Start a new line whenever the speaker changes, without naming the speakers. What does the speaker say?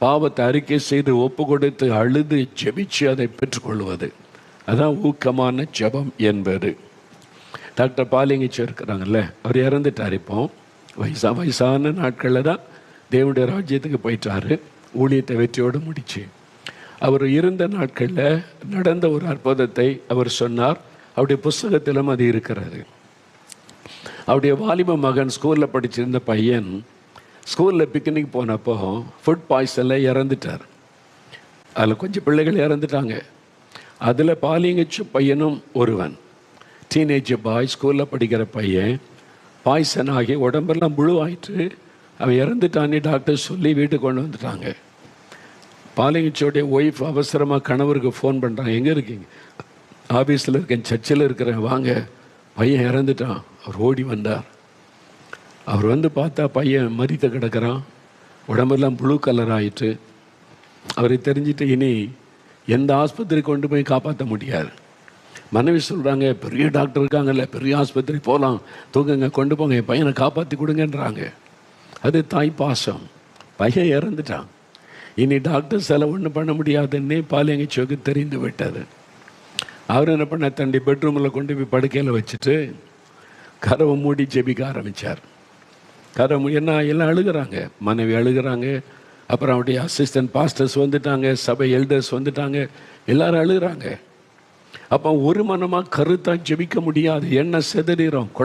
பாவத்தை அறிக்கை செய்து ஒப்பு கொடுத்து அழுது ஜெபிச்சு அதை பெற்றுக்கொள்வது. அதான் ஊக்கமான ஜெபம் என்பது. டாக்டர் பாலிங்கிச்சு இருக்கிறாங்கல்ல அவர் இறந்துட்டார் இப்போ. வயசா வயசான நாட்களில் தான் தேவனுடைய ராஜ்யத்துக்கு போயிட்டாரு. ஊழியத்தை வெற்றியோடு முடிச்சு. அவர் இருந்த நாட்களில் நடந்த ஒரு அற்புதத்தை அவர் சொன்னார். அவருடைய புஸ்தகத்திலும் அது இருக்கிறது. அவருடைய வாலிப மகன் ஸ்கூலில் படிச்சிருந்த பையன் ஸ்கூலில் பிக்னிக் போனப்போ ஃபுட் பாய்சனில் இறந்துட்டார். அதில் கொஞ்சம் பிள்ளைகள் இறந்துட்டாங்க. அதில் பாலிங்கச்சு பையனும் ஒருவன். டீனேஜ் பாய் ஸ்கூலில் படிக்கிற பையன் பாய்சன் ஆகி உடம்பெல்லாம் முழுவாயிட்டு அவன் இறந்துட்டான்னு டாக்டர் சொல்லி வீட்டுக்கு கொண்டு வந்துட்டாங்க. பாலிங்கச்சோடைய ஒய்ஃப் அவசரமாக கணவருக்கு ஃபோன் பண்ணுறாங்க எங்கே இருக்கீங்க? ஆஃபீஸில் இருக்கேன் சர்ச்சில் இருக்கிறேன். வாங்க. பையன் இறந்துட்டான். அவர் ஓடி வந்தார். அவர் வந்து பார்த்தா பையன் மரித்து கிடக்கிறான். உடம்பெல்லாம் ப்ளூ கலர் ஆயிட்டு அவரை தெரிஞ்சிட்டு இனி எந்த ஆஸ்பத்திரி கொண்டு போய் காப்பாற்ற முடியாது. மனைவி சொல்கிறாங்க பெரிய டாக்டர் இருக்காங்கல்ல பெரிய ஆஸ்பத்திரி போகலாம் தூங்குங்க கொண்டு போங்க என் பையனை காப்பாற்றி கொடுங்கன்றாங்க. அது தாய் பாசம். பையன் இறந்துட்டான். இனி டாக்டர் சில ஒன்றும் பண்ண முடியாதுன்னே பாலியங்கச்சோக்கு தெரிந்து விட்டது. அவர் என்ன பண்ண தண்டி பெட்ரூமில் கொண்டு போய் படுக்கையில் வச்சுட்டு கதவை மூடி ஜெபிக்க ஆரம்பித்தார் கதை என்ன எல்லாம் அழுகுறாங்க. மனைவி அழுகுறாங்க. அப்புறம் அவருடைய அசிஸ்டன்ட் பாஸ்டர்ஸ் வந்துட்டாங்க. சபை எல்டர்ஸ் வந்துட்டாங்க. எல்லாரும் அழுகுறாங்க. அப்போ ஒரு மனமாக கருத்தாக ஜெபிக்க முடியாது. என்ன செதறிறோம்